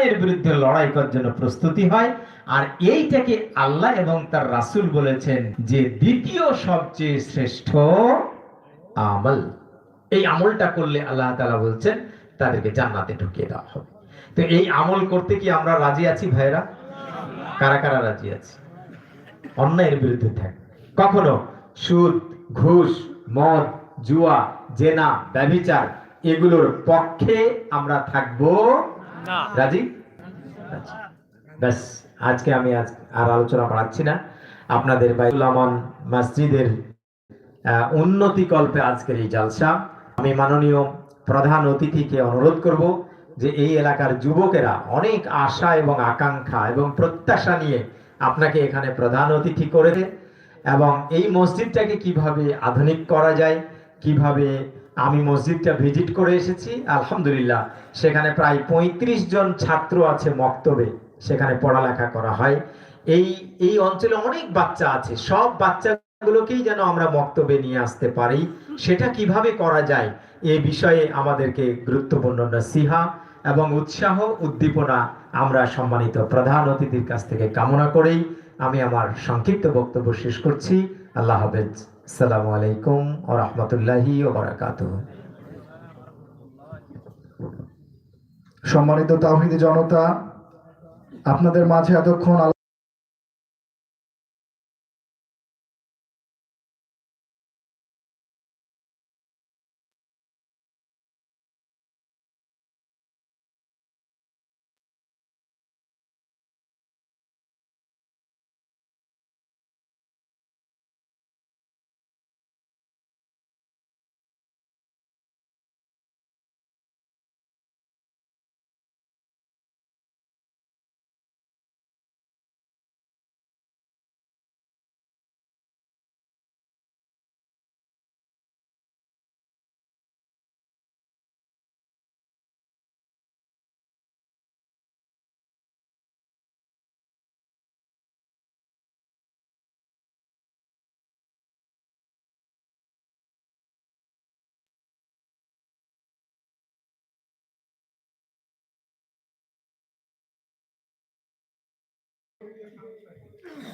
অন্যায়ের বিরুদ্ধে লড়াই করার জন্য প্রস্তুতি হয়। আর এইটাকে আল্লাহ এবং তার রাসূল বলেছেন যে দ্বিতীয় সবচেয়ে শ্রেষ্ঠ আমল। এই আমলটা করলে আল্লাহ তাআলা বলছেন, তাদেরকে জান্নাতে ঢুকিয়ে দেওয়া হবে। তো এই আমল করতে কি আমরা রাজি আছি ভাইরা কারা কারা রাজি আছি? অন্যায়ের বিরুদ্ধে থাক। কখনো সুদ, ঘুষ, মদ, জুয়া, জেনা, ব্যভিচার, এগুলোর পক্ষে আমরা থাকব রাজি? রাজি। ব্যাস, আজকে আমি আজ আর আলোচনা বাড়াচ্ছি না। আপনাদের বাইতুল মসজিদের উন্নতি কল্পে আজকের এই জালসা। আমি মাননীয় প্রধান অতিথিকে অনুরোধ করব যে এই এলাকার যুবকেরা অনেক আশা এবং আকাঙ্ক্ষা এবং প্রত্যাশা নিয়ে আপনাকে এখানে প্রধান অতিথি করে এবং এই মসজিদটাকে কীভাবে আধুনিক করা যায়, কীভাবে আমি মসজিদটা ভিজিট করে এসেছি, আলহামদুলিল্লাহ। সেখানে প্রায় ৩৫ জন ছাত্র আছে মক্তবে, সেখানে পড়ালেখা করা হয়। এই এই অঞ্চলে অনেক বাচ্চা আছে, সব বাচ্চাগুলোকেই যেন আমরা মক্তবে নিয়ে আসতে পারি। সেটা কীভাবে করা যায়, এ বিষয়ে আমাদেরকে গুরুত্বপূর্ণ নসিহা এবং উৎসাহ, উদ্দীপনা আমরা সম্মানিত প্রধান অতিথির কাছ থেকে কামনা করেই আমি আমার সংক্ষিপ্ত বক্তব্য শেষ করছি। আল্লাহ হাফেজ। আসসালামু আলাইকুম ও রহমতুল্লাহি ও বারাকাতুহ। সম্মানিত তাহিদ জনতা আপনাদের মাঝে এতক্ষণ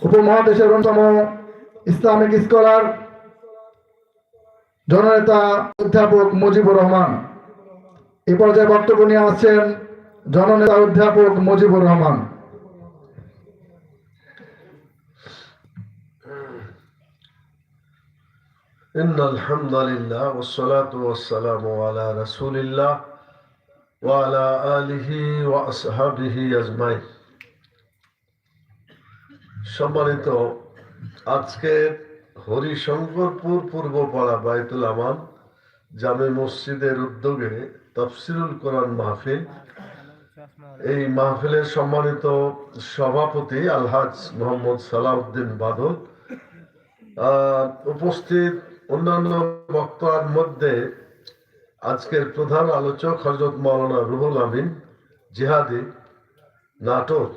উপমহাদেশের অন্যতম ইসলামিক স্কলার জননেতা অধ্যাপক মুজিবুর রহমান এ পর্যায়ে বক্তব্য নিয়ে আসছেন জননেতা অধ্যাপক মুজিবুর রহমান إن الحمد لله والصلاة والسلام على رسول الله وعلى آله وأصحابه أجمعين সম্মানিত আজকে হরিশঙ্করপুর পূর্বপাড়া বাইতুল আমান জামে মসজিদের উদ্যোগে তফসিরুল কোরআন মাহফিল। এই মাহফিলের সম্মানিত সভাপতি আলহাজ মোহাম্মদ সালাউদ্দিন বাদল। উপস্থিত অন্যান্য বক্তার মধ্যে আজকের প্রধান আলোচক হজরত মাওলানা রুহুল আমিন জিহাদি নাটোর।